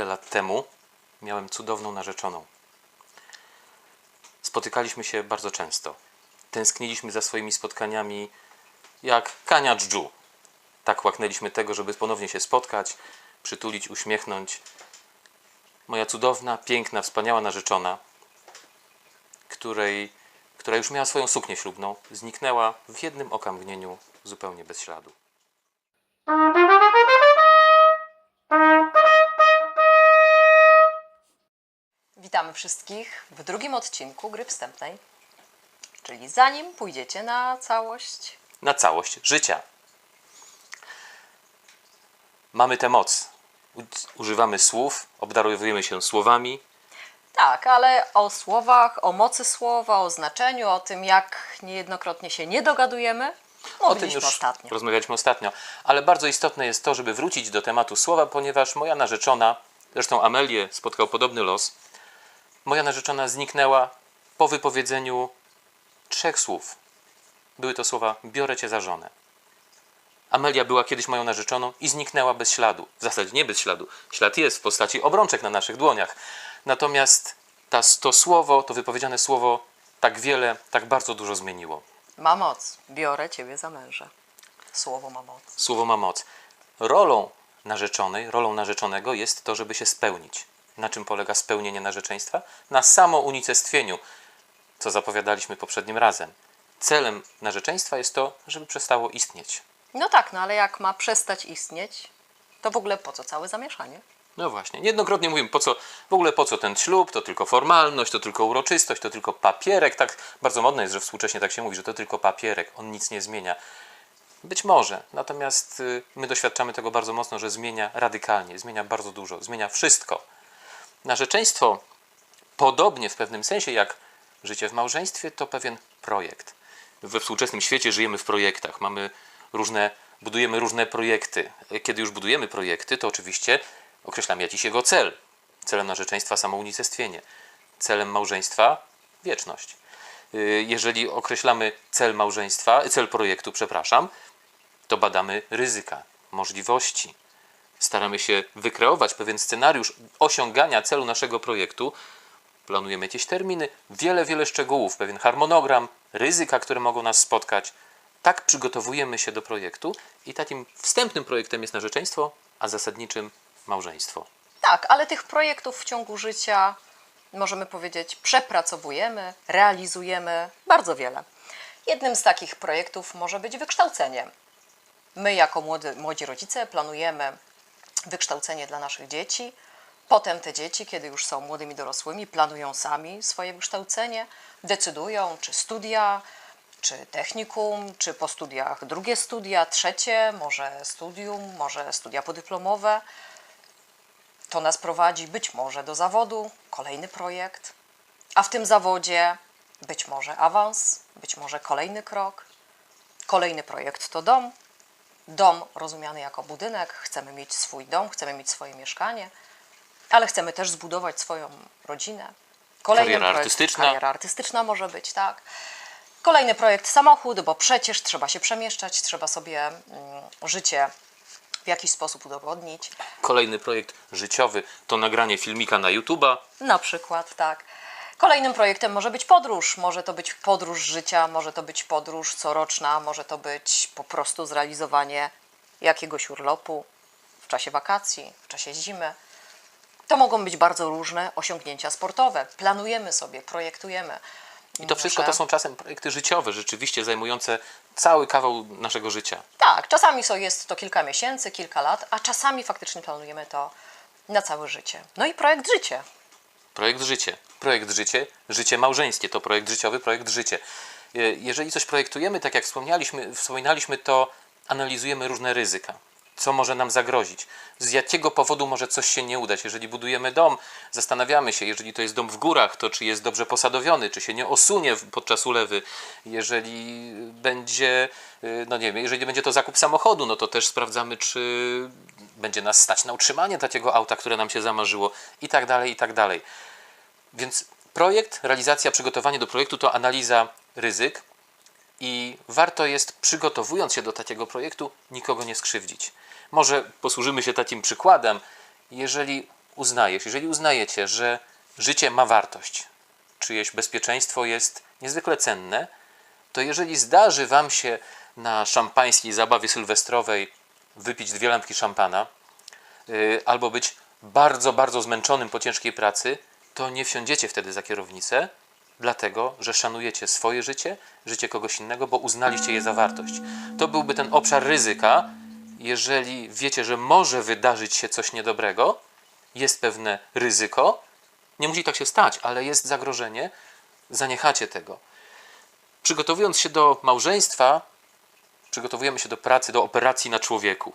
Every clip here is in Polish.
Wiele lat temu miałem cudowną narzeczoną. Spotykaliśmy się bardzo często. Tęskniliśmy za swoimi spotkaniami jak kania dżdżu. Tak łaknęliśmy tego, żeby ponownie się spotkać, przytulić, uśmiechnąć. Moja cudowna, piękna, wspaniała narzeczona, której, która już miała swoją suknię ślubną, zniknęła w jednym okamgnieniu zupełnie bez śladu. Witamy wszystkich w drugim odcinku gry wstępnej. Czyli zanim pójdziecie na całość, na całość życia. Mamy tę moc. Używamy słów, obdarowujemy się słowami. tak, ale o słowach, o mocy słowa, o znaczeniu, o tym, jak niejednokrotnie się nie dogadujemy, O tym już ostatnio. rozmawialiśmy ostatnio. Ale bardzo istotne jest to, żeby wrócić do tematu słowa, ponieważ moja narzeczona, zresztą Amelię spotkał podobny los, moja narzeczona zniknęła po wypowiedzeniu trzech słów. Były to słowa biorę cię za żonę. Amelia była kiedyś moją narzeczoną i zniknęła bez śladu. W zasadzie nie bez śladu. Ślad jest w postaci obrączek na naszych dłoniach. Natomiast ta, to słowo, to wypowiedziane słowo tak wiele, tak bardzo dużo zmieniło. Ma moc. Biorę ciebie za męża. Słowo ma moc. Słowo ma moc. Rolą narzeczonej, rolą narzeczonego jest to, żeby się spełnić. Na czym polega spełnienie narzeczeństwa? Na samounicestwieniu, co zapowiadaliśmy poprzednim razem. Celem narzeczeństwa jest to, żeby przestało istnieć. No tak, no ale jak ma przestać istnieć, to w ogóle po co całe zamieszanie? No właśnie, niejednokrotnie mówimy, po co, w ogóle po co ten ślub, to tylko formalność, to tylko uroczystość, to tylko papierek, tak bardzo modne jest, że współcześnie tak się mówi, że to tylko papierek, on nic nie zmienia. Być może, natomiast y, my doświadczamy tego bardzo mocno, że zmienia radykalnie, zmienia bardzo dużo, zmienia wszystko. Narzeczeństwo, podobnie w pewnym sensie jak życie w małżeństwie, to pewien projekt. We współczesnym świecie żyjemy w projektach, mamy różne, budujemy różne projekty. Kiedy już budujemy projekty, to oczywiście określamy jakiś jego cel. Celem narzeczeństwa samounicestwienie, celem małżeństwa wieczność. Y, Jeżeli określamy cel małżeństwa, cel projektu, przepraszam, to badamy ryzyka, możliwości. Staramy się wykreować pewien scenariusz osiągania celu naszego projektu. Planujemy jakieś terminy, wiele, wiele szczegółów, pewien harmonogram, ryzyka, które mogą nas spotkać. Tak przygotowujemy się do projektu i takim wstępnym projektem jest narzeczeństwo, a zasadniczym małżeństwo. Tak, ale tych projektów w ciągu życia, możemy powiedzieć, przepracowujemy, realizujemy bardzo wiele. Jednym z takich projektów może być wykształcenie. My, jako młody, młodzi rodzice, planujemy wykształcenie dla naszych dzieci. Potem te dzieci, kiedy już są młodymi dorosłymi, planują sami swoje wykształcenie, decydują, czy studia, czy technikum, czy po studiach drugie studia, trzecie, może studium, może studia podyplomowe. To nas prowadzi być może do zawodu, kolejny projekt, a w tym zawodzie być może awans, być może kolejny krok. Kolejny projekt to dom. Dom rozumiany jako budynek, chcemy mieć swój dom, chcemy mieć swoje mieszkanie, ale chcemy też zbudować swoją rodzinę. Kolejny Kariera projekt, artystyczna. Kariera artystyczna może być, tak. Kolejny projekt samochód, bo przecież trzeba się przemieszczać, trzeba sobie mm, życie w jakiś sposób udowodnić. Kolejny projekt życiowy to nagranie filmika na YouTube'a. Na przykład, tak. Kolejnym projektem może być podróż. Może to być podróż życia, może to być podróż coroczna, może to być po prostu zrealizowanie jakiegoś urlopu w czasie wakacji, w czasie zimy. To mogą być bardzo różne osiągnięcia sportowe. Planujemy sobie, projektujemy. I to wszystko to są czasem projekty życiowe, rzeczywiście zajmujące cały kawał naszego życia. Tak, czasami so jest to kilka miesięcy, kilka lat, a czasami faktycznie planujemy to na całe życie. No i projekt życie. Projekt życie. Projekt życie, życie małżeńskie to projekt życiowy, projekt życie. E, Jeżeli coś projektujemy, tak jak wspomnieliśmy, wspominaliśmy, to analizujemy różne ryzyka. Co może nam zagrozić? Z jakiego powodu może coś się nie udać? Jeżeli budujemy dom, zastanawiamy się, jeżeli to jest dom w górach, to czy jest dobrze posadowiony, czy się nie osunie podczas ulewy. Jeżeli będzie, y, no nie wiem, jeżeli będzie to zakup samochodu, no to też sprawdzamy, czy będzie nas stać na utrzymanie takiego auta, które nam się zamarzyło i tak dalej, i tak dalej. Więc projekt, realizacja, przygotowanie do projektu to analiza ryzyk i warto jest, przygotowując się do takiego projektu, nikogo nie skrzywdzić. Może posłużymy się takim przykładem. Jeżeli uznajesz, jeżeli uznajecie, że życie ma wartość, czyjeś bezpieczeństwo jest niezwykle cenne, to jeżeli zdarzy Wam się na szampańskiej zabawie sylwestrowej wypić dwie lampki szampana, yy, albo być bardzo, bardzo zmęczonym po ciężkiej pracy, to nie wsiądziecie wtedy za kierownicę, dlatego że szanujecie swoje życie, życie kogoś innego, bo uznaliście je za wartość. To byłby ten obszar ryzyka, jeżeli wiecie, że może wydarzyć się coś niedobrego, jest pewne ryzyko, nie musi tak się stać, ale jest zagrożenie, zaniechacie tego. Przygotowując się do małżeństwa, przygotowujemy się do pracy, do operacji na człowieku,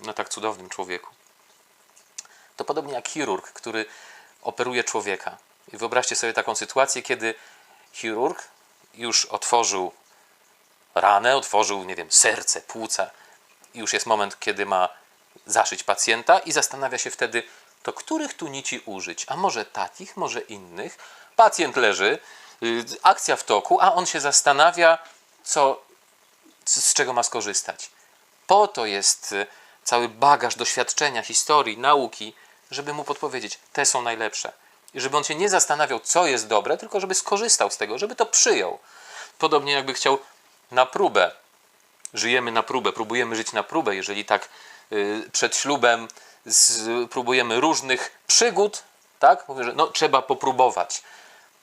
na tak cudownym człowieku. To podobnie jak chirurg, który operuje człowieka. I wyobraźcie sobie taką sytuację, kiedy chirurg już otworzył ranę, otworzył, nie wiem, serce, płuca. I już jest moment, kiedy ma zaszyć pacjenta i zastanawia się wtedy, to których tu nici użyć? A może takich, może innych? Pacjent leży, y, akcja w toku, a on się zastanawia, co, z czego ma skorzystać. Po to jest y, cały bagaż doświadczenia, historii, nauki, żeby mu podpowiedzieć, te są najlepsze. I żeby on się nie zastanawiał, co jest dobre, tylko żeby skorzystał z tego, żeby to przyjął. Podobnie jakby chciał na próbę. Żyjemy na próbę, próbujemy żyć na próbę. Jeżeli tak y, przed ślubem z, próbujemy różnych przygód, tak? Mówię, że no, trzeba popróbować.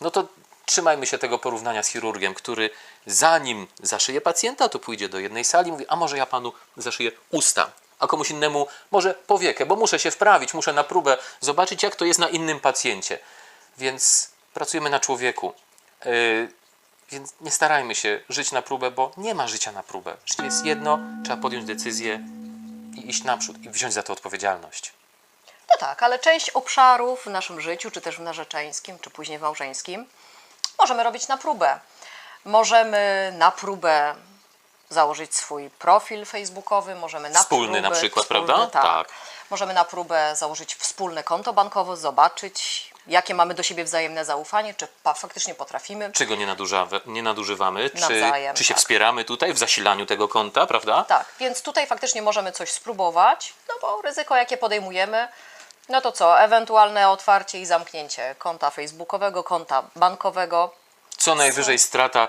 No to trzymajmy się tego porównania z chirurgiem, który zanim zaszyje pacjenta, to pójdzie do jednej sali, mówi, a może ja panu zaszyję usta, a komuś innemu może powiekę, bo muszę się wprawić, muszę na próbę zobaczyć, jak to jest na innym pacjencie. Więc pracujemy na człowieku. Yy, więc nie starajmy się żyć na próbę, bo nie ma życia na próbę. Życie jest jedno, trzeba podjąć decyzję i iść naprzód i wziąć za to odpowiedzialność. No tak, ale część obszarów w naszym życiu, czy też w narzeczeńskim, czy później w małżeńskim, możemy robić na próbę. Możemy na próbę założyć swój profil facebookowy, możemy na Wspólny próbę, na przykład, wspólny, prawda? Tak. Tak. Możemy na próbę założyć wspólne konto bankowe, zobaczyć, jakie mamy do siebie wzajemne zaufanie, czy faktycznie potrafimy. Czego nie, nie nadużywamy? Czy, Nawzajem, czy się tak. wspieramy tutaj w zasilaniu tego konta, prawda? Tak, więc tutaj faktycznie możemy coś spróbować, no bo ryzyko, jakie podejmujemy, no to co, ewentualne otwarcie i zamknięcie konta facebookowego, konta bankowego. Co najwyżej strata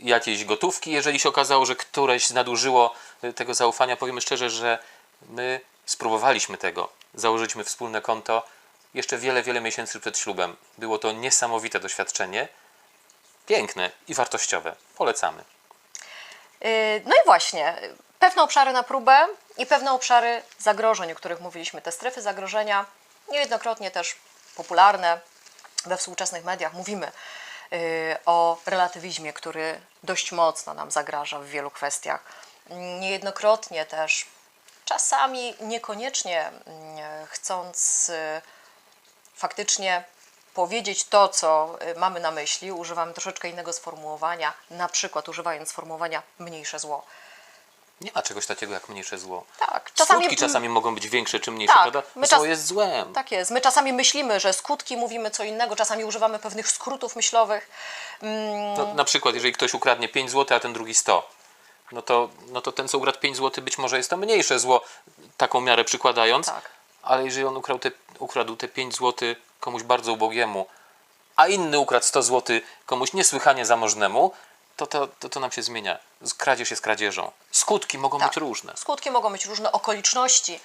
jakiejś gotówki, jeżeli się okazało, że któreś nadużyło y, tego zaufania. Powiemy szczerze, że my spróbowaliśmy tego. Założyliśmy wspólne konto jeszcze wiele, wiele miesięcy przed ślubem. Było to niesamowite doświadczenie. Piękne i wartościowe. Polecamy. Yy, No i właśnie, pewne obszary na próbę i pewne obszary zagrożeń, o których mówiliśmy. Te strefy zagrożenia, niejednokrotnie też popularne we współczesnych mediach, mówimy o relatywizmie, który dość mocno nam zagraża w wielu kwestiach. Niejednokrotnie też, czasami niekoniecznie yy, chcąc yy, faktycznie powiedzieć to, co y, mamy na myśli, używamy troszeczkę innego sformułowania, na przykład używając sformułowania mniejsze zło. Nie ma czegoś takiego jak mniejsze zło. Tak, Skutki czasami mogą być większe czy mniejsze, Tak, prawda? Zło czas- jest złem. Tak jest. My czasami myślimy, że skutki mówimy co innego, czasami używamy pewnych skrótów myślowych. No, na przykład, jeżeli ktoś ukradnie 5 zł, a ten drugi 100, no to, no to ten, co ukradł 5 zł, być może jest to mniejsze zło, taką miarę przykładając, Tak. ale jeżeli on ukradł te, ukradł te 5 zł komuś bardzo ubogiemu, a inny ukradł 100 zł komuś niesłychanie zamożnemu, to to, to, to nam się zmienia. Kradzież jest kradzieżą. Skutki mogą Tak. być różne. Skutki mogą być różne, okoliczności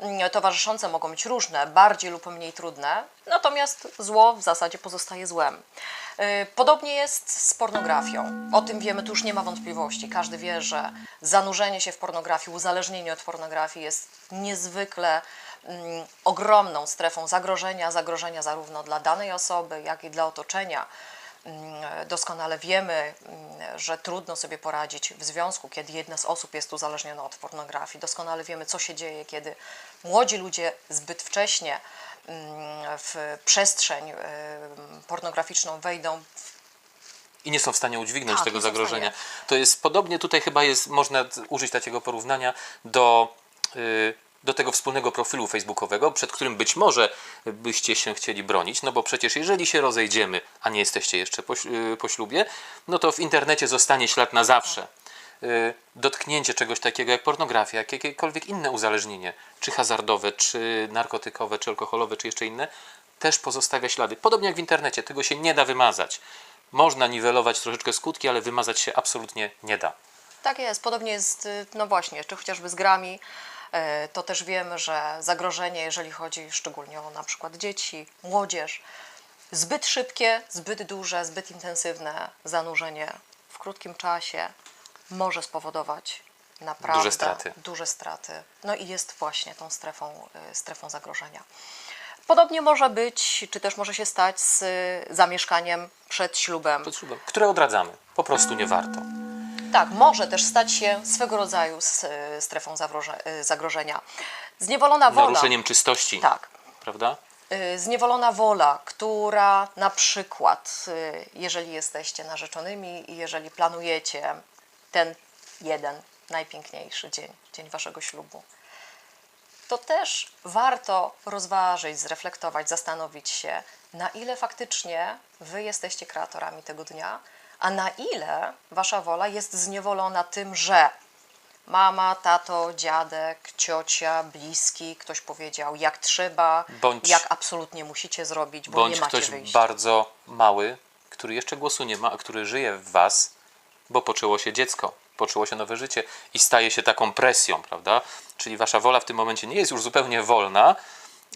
mm, towarzyszące mogą być różne, bardziej lub mniej trudne, natomiast zło w zasadzie pozostaje złem. Yy, Podobnie jest z pornografią. O tym wiemy, tu już nie ma wątpliwości. Każdy wie, że zanurzenie się w pornografii, uzależnienie od pornografii jest niezwykle mm, ogromną strefą zagrożenia, zagrożenia zarówno dla danej osoby, jak i dla otoczenia. Mm, Doskonale wiemy, mm, że trudno sobie poradzić w związku, kiedy jedna z osób jest uzależniona od pornografii. Doskonale wiemy, co się dzieje, kiedy młodzi ludzie zbyt wcześnie mm, w przestrzeń ym, pornograficzną wejdą. i nie są w stanie udźwignąć Tak, tego zagrożenia. To jest podobnie, tutaj chyba jest, można użyć takiego porównania do, y, do tego wspólnego profilu facebookowego, przed którym być może byście się chcieli bronić, no bo przecież jeżeli się rozejdziemy, a nie jesteście jeszcze po, y, po ślubie, no to w internecie zostanie ślad na zawsze. y, dotknięcie czegoś takiego jak pornografia, jak jakiekolwiek inne uzależnienie, czy hazardowe, czy narkotykowe, czy alkoholowe, czy jeszcze inne, też pozostawia ślady. Podobnie jak w internecie, tego się nie da wymazać. Można niwelować troszeczkę skutki, ale wymazać się absolutnie nie da. Tak jest. Podobnie jest, y, no właśnie, czy chociażby z grami. Y, To też wiemy, że zagrożenie, jeżeli chodzi szczególnie o na przykład dzieci, młodzież, zbyt szybkie, zbyt duże, zbyt intensywne zanurzenie w krótkim czasie może spowodować naprawdę Duże straty. duże straty. No i jest właśnie tą strefą, y, strefą zagrożenia. Podobnie może być, czy też może się stać z zamieszkaniem przed ślubem. Pod ślubem, które odradzamy. Po prostu nie warto. Tak, może też stać się swego rodzaju y, strefą y, zagrożenia. Zniewolona wola. Naruszeniem czystości, Tak. prawda? Y, Zniewolona wola, która na przykład, jeżeli jesteście narzeczonymi i jeżeli planujecie ten jeden najpiękniejszy dzień, dzień waszego ślubu, to też warto rozważyć, zreflektować, zastanowić się, na ile faktycznie wy jesteście kreatorami tego dnia, a na ile wasza wola jest zniewolona tym, że mama, tato, dziadek, ciocia, bliski, ktoś powiedział, jak trzeba, Bądź- jak absolutnie musicie zrobić, bo Bądź nie macie ktoś wyjścia. bardzo mały, który jeszcze głosu nie ma, a który żyje w was, bo poczęło się dziecko, poczęło się nowe życie i staje się taką presją, prawda? Czyli wasza wola w tym momencie nie jest już zupełnie wolna,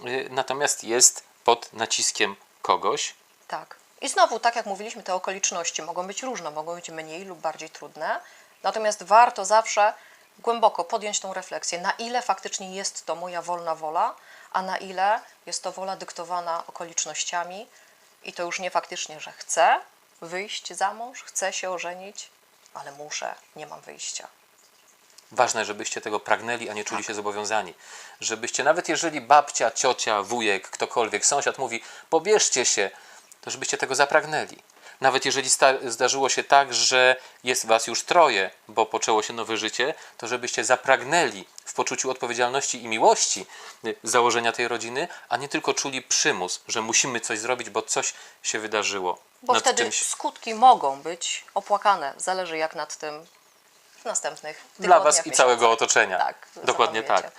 y, natomiast jest pod naciskiem kogoś. Tak. I znowu, tak jak mówiliśmy, te okoliczności mogą być różne, mogą być mniej lub bardziej trudne, natomiast warto zawsze głęboko podjąć tą refleksję, na ile faktycznie jest to moja wolna wola, a na ile jest to wola dyktowana okolicznościami i to już nie faktycznie, że chcę wyjść za mąż, chcę się ożenić, ale muszę, nie mam wyjścia. Ważne, żebyście tego pragnęli, a nie czuli się zobowiązani. Żebyście, nawet jeżeli babcia, ciocia, wujek, ktokolwiek, sąsiad mówi, pobierzcie się, to żebyście tego zapragnęli. Nawet jeżeli zdarzyło się tak, że jest was już troje, bo poczęło się nowe życie, to żebyście zapragnęli w poczuciu odpowiedzialności i miłości y, założenia tej rodziny, a nie tylko czuli przymus, że musimy coś zrobić, bo coś się wydarzyło. Bo nad wtedy czymś skutki mogą być opłakane, zależy jak nad tym w następnych dla tygodniach, was i miesiącach. całego otoczenia. Tak, Dokładnie tak.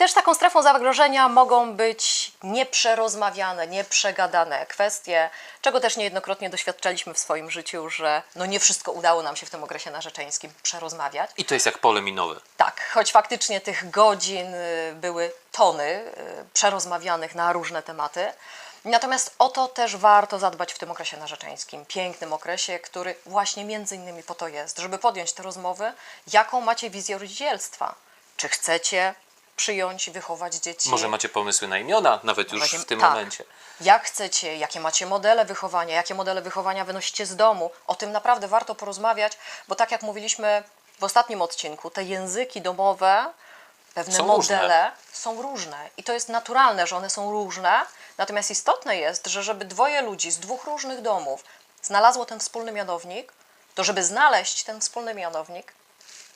Też taką strefą zagrożenia mogą być nieprzerozmawiane, nieprzegadane kwestie, czego też niejednokrotnie doświadczaliśmy w swoim życiu, że no nie wszystko udało nam się w tym okresie narzeczeńskim przerozmawiać. I to jest jak pole minowe. Tak, choć faktycznie tych godzin y, były tony y, przerozmawianych na różne tematy. Natomiast o to też warto zadbać w tym okresie narzeczeńskim, pięknym okresie, który właśnie między innymi po to jest, żeby podjąć te rozmowy, jaką macie wizję rodzicielstwa. Czy chcecie przyjąć, wychować dzieci? Może macie pomysły na imiona, nawet już Właśnie- w tym tak. momencie. Jak chcecie, jakie macie modele wychowania, jakie modele wychowania wynosicie z domu. O tym naprawdę warto porozmawiać, bo tak jak mówiliśmy w ostatnim odcinku, te języki domowe, pewne Są modele są różne. I to jest naturalne, że one są różne. Natomiast istotne jest, że żeby dwoje ludzi z dwóch różnych domów znalazło ten wspólny mianownik, to żeby znaleźć ten wspólny mianownik,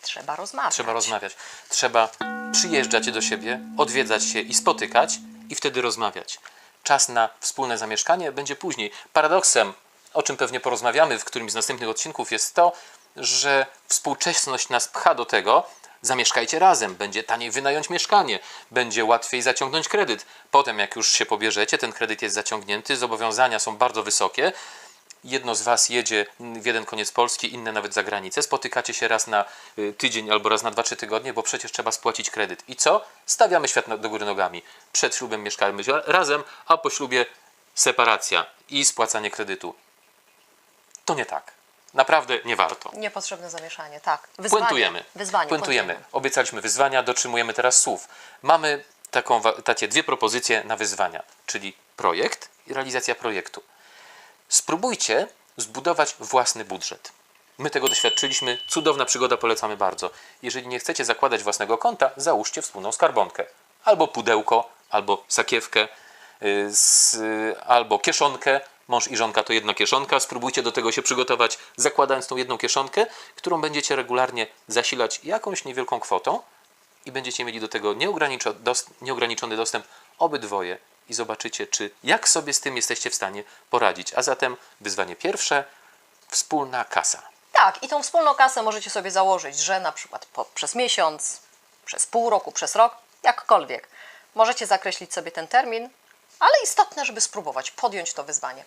trzeba rozmawiać. Trzeba rozmawiać. Trzeba przyjeżdżać do siebie, odwiedzać się i spotykać i wtedy rozmawiać. Czas na wspólne zamieszkanie będzie później. Paradoksem, o czym pewnie porozmawiamy w którymś z następnych odcinków, jest to, że współczesność nas pcha do tego, zamieszkajcie razem, będzie taniej wynająć mieszkanie, będzie łatwiej zaciągnąć kredyt. Potem, jak już się pobierzecie, ten kredyt jest zaciągnięty, zobowiązania są bardzo wysokie, jedno z Was jedzie w jeden koniec Polski, inne nawet za granicę, spotykacie się raz na y, tydzień albo raz na 2-3 tygodnie, bo przecież trzeba spłacić kredyt. I co? Stawiamy świat do góry nogami. Przed ślubem mieszkamy razem, a po ślubie separacja i spłacanie kredytu. To nie tak. Naprawdę nie warto. Niepotrzebne zamieszanie, tak. Wyzwanie. Puentujemy. Wyzwanie. Puentujemy. Obiecaliśmy wyzwania, dotrzymujemy teraz słów. Mamy taką, takie dwie propozycje na wyzwania, czyli projekt i realizacja projektu. Spróbujcie zbudować własny budżet. My tego doświadczyliśmy, cudowna przygoda, polecamy bardzo. Jeżeli nie chcecie zakładać własnego konta, załóżcie wspólną skarbonkę. Albo pudełko, albo sakiewkę, y, z, albo kieszonkę. Mąż i żonka to jedna kieszonka. Spróbujcie do tego się przygotować, zakładając tą jedną kieszonkę, którą będziecie regularnie zasilać jakąś niewielką kwotą i będziecie mieli do tego nieograniczony dostęp obydwoje i zobaczycie, czy jak sobie z tym jesteście w stanie poradzić. A zatem wyzwanie pierwsze wspólna kasa. Tak, i tą wspólną kasę możecie sobie założyć, że na przykład po, przez miesiąc, przez pół roku, przez rok, jakkolwiek. Możecie zakreślić sobie ten termin, ale istotne, żeby spróbować podjąć to wyzwanie.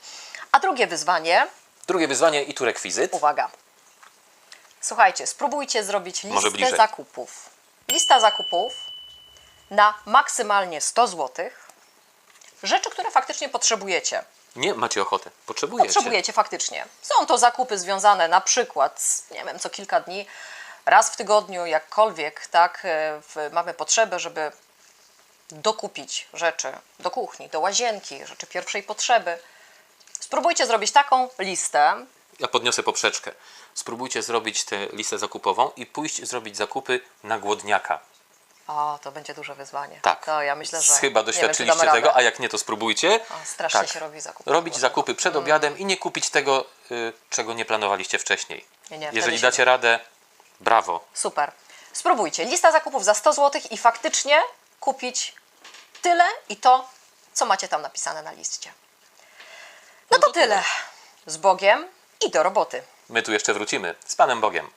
A drugie wyzwanie, Drugie wyzwanie i tu rekwizyt. uwaga. Słuchajcie, spróbujcie zrobić listę zakupów. Lista zakupów na maksymalnie 100 zł. Rzeczy, które faktycznie potrzebujecie. Nie macie ochotę. Potrzebujecie. Potrzebujecie faktycznie. Są to zakupy związane na przykład z, nie wiem, co kilka dni, raz w tygodniu, jakkolwiek, tak, e, w, mamy potrzebę, żeby dokupić rzeczy do kuchni, do łazienki, rzeczy pierwszej potrzeby. Spróbujcie zrobić taką listę. Ja podniosę poprzeczkę. Spróbujcie zrobić tę listę zakupową i pójść zrobić zakupy na głodniaka. O, to będzie duże wyzwanie. Tak. To ja myślę, że. Chyba nie wiem, czy doświadczyliście damy tego, a jak nie, to spróbujcie. O, strasznie się robi zakupy. Robić zakupy przed obiadem i nie kupić tego, y, czego nie planowaliście wcześniej. Nie, nie, Jeżeli dacie radę, brawo. Super. Spróbujcie. Lista zakupów za 100 zł i faktycznie kupić tyle i to, co macie tam napisane na liście. No to tyle. Z Bogiem i do roboty. My tu jeszcze wrócimy. Z Panem Bogiem.